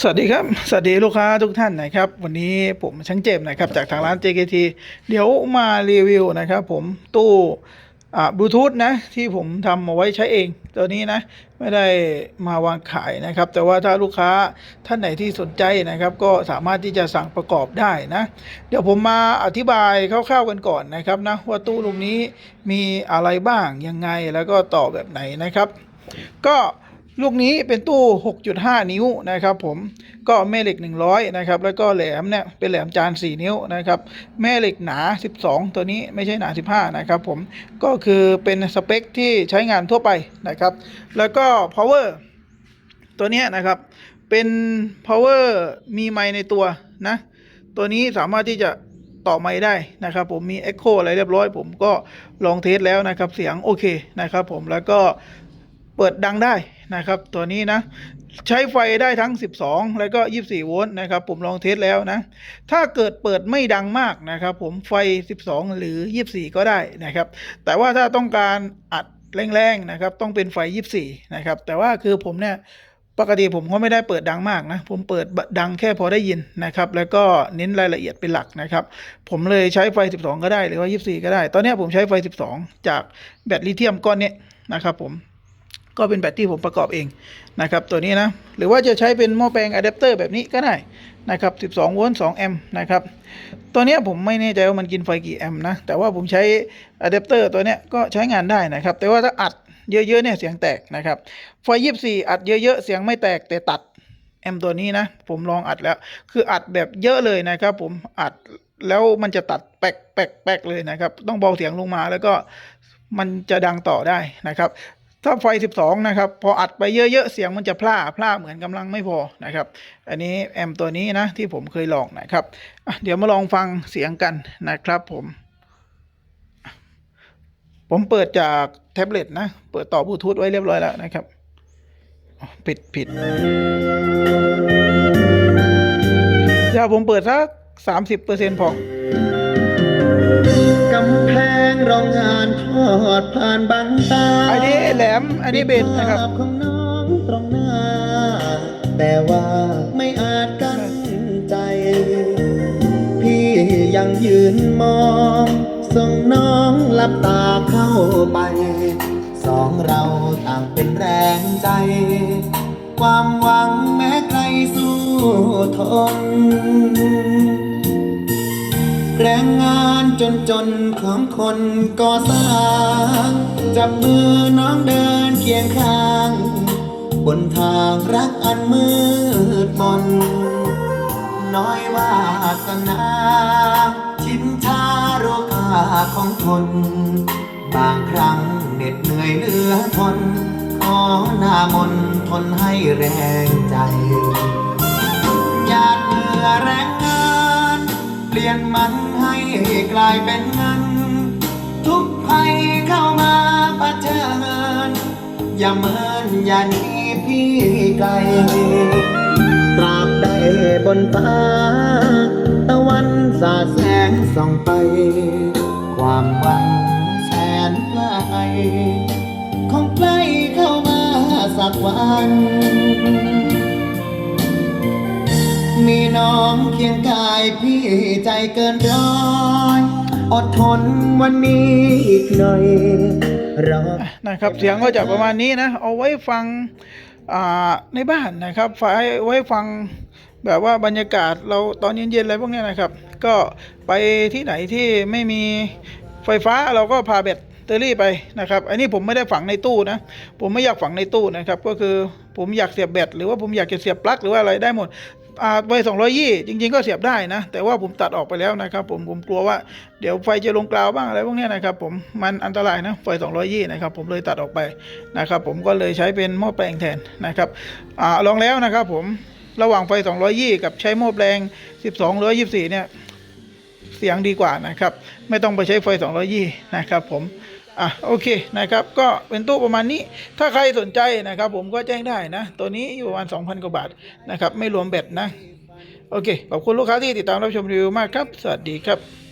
สวัสดีครับ สวัสดีลูกค้าทุกท่านนะครับ วันนี้ผมช่างเจมส์นะครับ จากทางร้าน JKT เดี๋ยวมารีวิวนะครับ ผมตู้อ่าบลูทูธนะ ที่ผมทำเอาไว้ใช้เอง ตัวนี้นะ ไม่ได้มาวางขายนะครับ แต่ว่าถ้าลูกค้าท่านไหนที่สนใจนะครับ ก็สามารถที่จะสั่งประกอบได้นะ เดี๋ยวผมมาอธิบายคร่าวๆกันก่อนนะครับนะว่าตู้ลูกนี้มีอะไรบ้างยังไงแล้วก็ต่อแบบไหนนะครับ ก็ ลูกนี้เป็นตู้ 6.5 นิ้วนะครับผมก็แม่เหล็ก 100 นะครับ แล้วก็แหลมเนี่ยเป็นแหลมจาน 4 นิ้วนะครับ แม่เหล็กหนา 12 ตัวนี้ไม่ใช่หนา 15 นะครับผมก็คือเป็นสเปคที่ใช้งานทั่วไปนะครับ แล้วก็ power ตัวเนี้ยนะครับเป็น power มีไมค์ในตัวนะ ตัวนี้สามารถที่จะต่อไมค์ได้นะครับผมมี Echo อะไรเรียบร้อย ผมก็ลองเทสแล้วนะครับ เสียงโอเคนะครับผมแล้วก็เปิดดังได้ นะครับ ตัวนี้นะ ใช้ไฟได้ทั้ง 12 แล้วก็ 24 โวลต์นะครับ ผมลองเทสแล้วนะ ถ้าเกิดเปิดไม่ดังมากนะครับ ผมไฟ 12 หรือ 24 ก็ได้นะครับ แต่ว่าถ้าต้องการอัดแรงๆนะครับ ต้องเป็นไฟ 24 นะครับ แต่ว่าคือผมเนี่ยปกติผมก็ไม่ได้เปิดดังมากนะ ผมเปิดดังแค่พอได้ยินนะครับ แล้วก็เน้นรายละเอียดเป็นหลักนะครับ ผมเลยใช้ไฟ 12 ก็ได้หรือว่า 24 ก็ได้ ตอนนี้ผมใช้ไฟ 12 จากแบตลิเธียมก้อนนี้นะครับผม ก็เป็นแบตที่ผมประกอบเองนะครับตัวนี้นะหรือว่าจะใช้เป็นหม้อแปลงอะแดปเตอร์แบบนี้ก็ได้นะครับ 12 โวลต์ 2 แอมป์นะครับ ตัวนี้ผมไม่แน่ใจว่ามันกินไฟกี่แอมป์นะ แต่ว่าผมใช้อะแดปเตอร์ตัวนี้ก็ใช้งานได้นะครับ แต่ว่าถ้าอัดเยอะๆเนี่ยเสียงแตกนะครับ ไฟ 24 อัดเยอะๆ เสียงไม่แตกแต่ตัดแอมป์ตัวนี้นะ ผมลองอัดแล้ว คืออัดแบบเยอะเลยนะครับ ผมอัดแล้วมันจะตัดแป๊กแป๊กแป๊กเลยนะครับ ต้องเบาเสียงลงมาแล้วก็มันจะดังต่อได้นะครับ ถ้าไฟ 12 นะครับ พออัดไปเยอะๆ เสียงมันจะพล่าพล่าเหมือนกำลังไม่พอนะครับ อันนี้แอมตัวนี้นะที่ผมเคยลองนะครับ เดี๋ยวมาลองฟังเสียงกันนะครับผม ผมเปิดจากแท็บเล็ตนะ เปิดต่อบลูทูธไว้เรียบร้อยแล้วนะครับอ๋อผิดผิดเดี๋ยวผมเปิดสักสามสิบเปอร์เซ็นพอกำแพงโรงงานทอดผ่านบังตา แหลม อันนี้เบสนะครับของน้องตรงหน้า แต่ว่าไม่อาจกั้นใจ พี่ยังยืนมอง ส่งน้องหลับตาเข้าไป สองเราต่างเป็นแรงใจ ความหวังแม้ไกลสู้ทน แรงงาน จนจนของคนก่อสร้าง จับมือน้องเดินเคียงข้าง บนทางรักอันมืดมน น้อยวาสนาชินชาโรคาของทน บางครั้งเหน็ดเหนื่อยเหลือทน ขอหน้ามนทนให้แรงใจหยาดเหงื่อแรงง ลี่ยนมันให้กลายเป็นเงิน ทุกภัยเข้ามาปะเชิญอย่าเมินอย่าหนีพี่ไกลตราบใดบนฟ้า ตะวันสาแสงส่องไป ความหวังแสนไกลคงใกล้เข้ามาสักวัน มีน้องเคียงกายพี่ใจเกินร้อยอดทนวันนี้อีกหน่อยรอ นะครับเสียงก็จะประมาณนี้นะ เอาไว้ฟังอ่าในบ้านนะครับไฟไว้ฟังแบบว่าบรรยากาศเราตอนเย็นๆอะไรพวกเนี้ยนะครับ ก็ไปที่ไหนที่ไม่มีไฟฟ้าเราก็พาแบตเตอรี่ไปนะครับ อันนี้ผมไม่ได้ฝังในตู้นะ ผมไม่อยากฝังในตู้นะครับ ก็คือผมอยากเสียบแบตหรือว่าผมอยากจะเสียบปลั๊กหรือว่าอะไรได้หมด อ่าไฟสองร้อยยี่จริง ๆ ก็เสียบได้นะ แต่ว่าผมตัดออกไปแล้วนะครับ ผมผมกลัวว่าเดี๋ยวไฟจะลงกราวบ้างอะไรพวกนี้นะครับ ผมมันอันตรายนะไฟสองร้อยยี่นะครับ ผมเลยตัดออกไปนะครับ ผมก็เลยใช้เป็นหม้อแปลงแทนนะครับอ่าลองแล้วนะครับ ผมระหว่างไฟสองร้อยยี่กับใช้หม้อแปลงสิบสองร้อยยี่สี่เนี่ยเสียงดีกว่านะครับ ไม่ต้องไปใช้ไฟ220นะครับ ผม อะโอเคนะครับก็เป็นตู้ประมาณนี้ถ้าใครสนใจนะครับ ผมก็แจ้งได้นะ ตัวนี้อยู่ประมาณ 2,000 กว่าบาทนะครับ ไม่รวมแบตนะ โอเค ขอบคุณลูกค้าที่ติดตามรับชมรีวิวมากครับ สวัสดีครับ